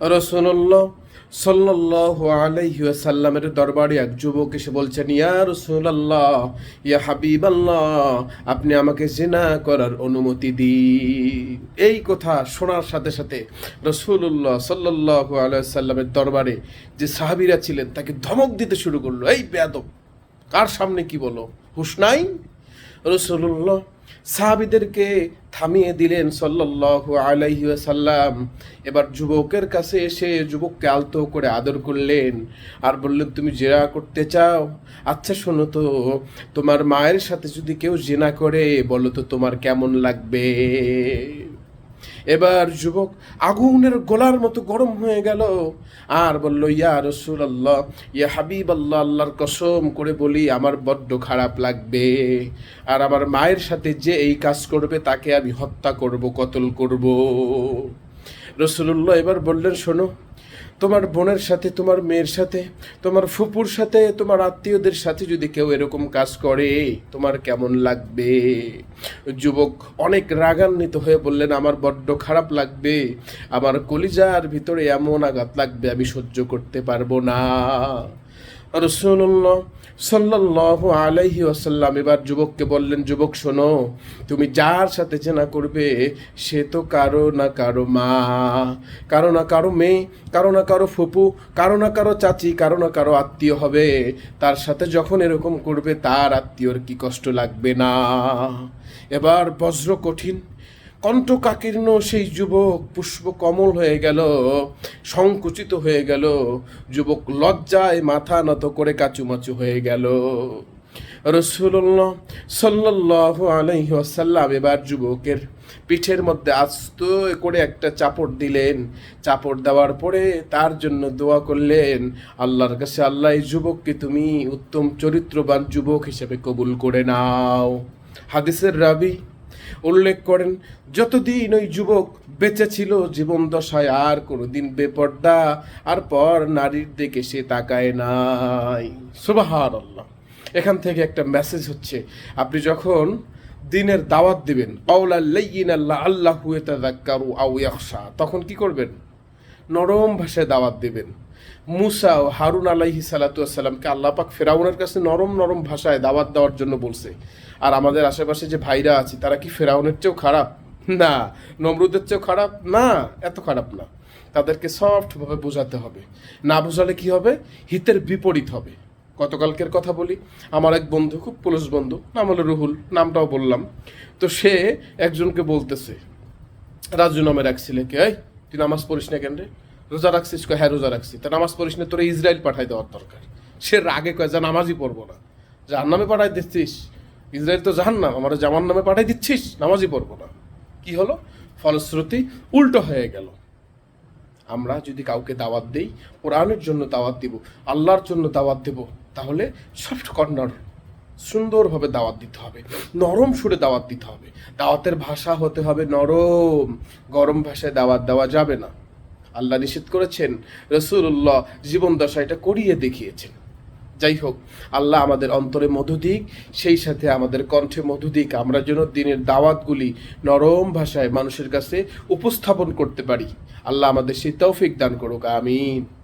রসুল্লাহ সাল্লাহ আলাইসাল্লামের দরবারে এক যুবক এসে বলছেন, ইয়া রসুল্লাহ, ইয়া হাবিব আল্লাহ আপনি আমাকে জেনা করার অনুমতি দিন। এই কথা শোনার সাথে সাথে রসুল্লাহ সাল্লাহ আলাইসাল্লামের দরবারে যে সাহাবিরা ছিলেন, তাকে ধমক দিতে শুরু করল। এই বেয়াদব, কার সামনে কি বলো? হুশ নাই? রসুল্লাহ সাহাবিদেরকে থামিয়ে দিলেন সাল্লাল্লাহু আলাইহি সাল্লাম এবার যুবকের কাছে এসে যুবককে আলতো করে আদর করলেন আর বললেন, তুমি জেরা করতে চাও? আচ্ছা শোনো তো, তোমার মায়ের সাথে যদি কেউ জেনা করে, বলো তো তোমার কেমন লাগবে? এবার যুবক আগুনের গোলার মতো গরম হয়ে গেল। আর বলল, ইয়া রসুল আল্লাহ ইয়া হাবিব আল্লাহ আল্লাহর কসম করে বলি, আমার বড্ড খারাপ লাগবে। আর আমার মায়ের সাথে যে এই কাজ করবে, তাকে আমি হত্যা করব, কতল করব। রসুল্লাহ এবার বললেন, শোনো তোমার বোনের সাথে, তোমার মেয়ের সাথে, তোমার ফুপুর সাথে, তোমার আত্মীয়দের সাথে যদি কেউ এরকম কাজ করে, তোমার কেমন লাগবে? যুবক অনেক রাগান্বিত হয়ে বললেন, আমার বড্ড খারাপ লাগবে। আমার কলিজার ভিতরে এমন আঘাত লাগবে, আমি সহ্য করতে পারব না। রসুল্লাহ সাল্লাহ আলাইহি আসাল্লাম এবার যুবককে বললেন, যুবক, শোনো, তুমি যার সাথে চেনা করবে, সে তো কারও না কারও মা, কারও না কারও মেয়ে, কারও না কারও ফুপু, কারও না কারও চাচি, কারও না কারও আত্মীয় হবে। তার সাথে যখন এরকম করবে, তার আত্মীয়র কি কষ্ট লাগবে না? এবার বজ্র কঠিন কণ্ঠকাকীর্ণ সেই যুবক পুষ্প কমল হয়ে গেল, সংকুচিত হয়ে গেল। যুবক লজ্জায় মাথা নত করে কাচুমাচু হয়ে গেল। রসুল্লাহ সাল্লাহ আলহি এবার যুবকের পিঠের মধ্যে আস্ত করে একটা চাপড় দিলেন। চাপড় দেওয়ার পরে তার জন্য দোয়া করলেন, আল্লাহর কাছে আল্লাহ, এই যুবককে তুমি উত্তম চরিত্রবান যুবক হিসেবে কবুল করে নাও। হাদিসের রাবি উল্লেখ করেন, যতদিন ওই যুবক বেঁচে ছিল, জীবন দশায় আর কোনোদিন বেপর্দা, আর পর নারীর দিকে সে তাকায় নাই। সুবাহার আল্লাহ এখান থেকে একটা মেসেজ হচ্ছে, আপনি যখন দিনের দাওয়াত দিবেন আউলাল্লাইন আল্লাহ আল্লাহ হুয়ে তাদাক্কারু আউ তখন কি করবেন? নরম ভাষায় দাওয়াত দিবেন। মুসা ও হারুন আলাইহি সালাতামকে আল্লাহ পাক ফেরাউনের কাছে নরম নরম ভাষায় দাওয়াত দেওয়ার জন্য বলছে। আর আমাদের আশেপাশে যে ভাইরা আছে, তারা কি ফেরাউনের চেয়েও খারাপ? না। নমরুদের চেয়েও খারাপ? না। এত খারাপ না। তাদেরকে সফটভাবে বোঝাতে হবে। না বোঝালে কি হবে? হিতের বিপরীত হবে। গতকালকের কথা বলি। আমার এক বন্ধু, খুব পুলিশ বন্ধু, নাম হলো রুহুল, নামটাও বললাম। তো সে একজনকে বলতেছে, রাজু নামের এক ছেলেকে, এই, তুই নামাজ পড়িস না কেন রে? রোজা রাখছিস, কয় হ্যাঁ রোজা রাখছি। তা নামাজ পড়িস না, তোরা ইসরায়েল পাঠাই দেওয়ার দরকার। সে রাগে কয়, যা, নামাজই পড়ব না। যার নামে পাঠাই দিচ্ছিস। ইসরায়েল তো জাহান নাম আমার জামান নামে পাঠাই দিচ্ছিস, নামাজই পড়ব না। কি হলো? ফলশ্রুতি উল্টো হয়ে গেল। আমরা যদি কাউকে দাওয়াত দেই, কোরআনের জন্য দাওয়াত দিব, আল্লাহর জন্য দাওয়াত দেব, তাহলে সফট কর্নার, সুন্দরভাবে দাওয়াত দিতে হবে। নরম সুরে দাওয়াত দিতে হবে। দাওয়াতের ভাষা হতে হবে নরম। গরম ভাষায় দাওয়াত দেওয়া যাবে না। আল্লাহ নিষেধ করেছেন রসুল্লাহ জীবন দশা এটা করিয়ে দেখিয়েছেন। যাই হোক, আল্লাহ আমাদের অন্তরে মধু দিক, সেই সাথে আমাদের কণ্ঠে মধু দিক, আমরা যেন দিনের দাওয়াতগুলি নরম ভাষায় মানুষের কাছে উপস্থাপন করতে পারি। আল্লাহ আমাদের সেই তৌফিক দান করুক, আমিন।